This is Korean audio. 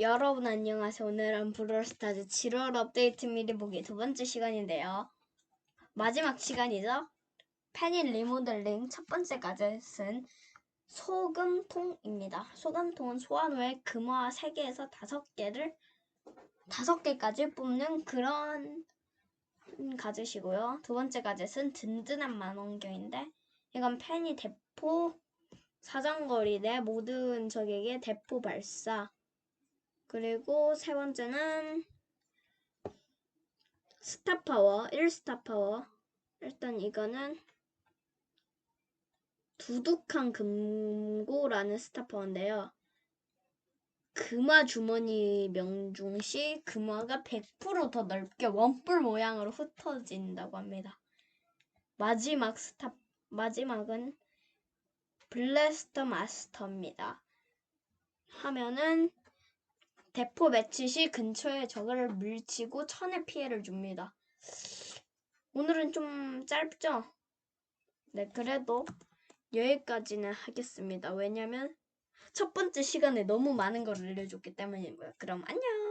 여러분 안녕하세요. 오늘은 브롤스타즈 7월 업데이트 미리 보기 두 번째 시간인데요. 마지막 시간이죠. 패닛 리모델링 첫 번째 가젯은 소금통입니다. 소금통은 소환 후에 금화 3개에서 5개를 5개까지 뽑는 그런 가젯이고요. 두 번째 가젯은 든든한 만원경인데 이건 팬이 대포 사정거리 내 모든 적에게 대포 발사 그리고 세 번째는 스타 파워, 1스타 파워. 일단 이거는 두둑한 금고라는 스타 파워인데요. 금화 주머니 명중 시 금화가 100%더 넓게 원뿔 모양으로 흩어진다고 합니다. 마지막 스타 마지막은 블래스터 마스터입니다. 하면은 대포 매치 시 근처의 적을 물치고 천의 피해를 줍니다. 오늘은 좀 짧죠? 네, 그래도 여기까지는 하겠습니다. 왜냐면 첫 번째 시간에 너무 많은 걸 알려줬기 때문이고요. 그럼 안녕!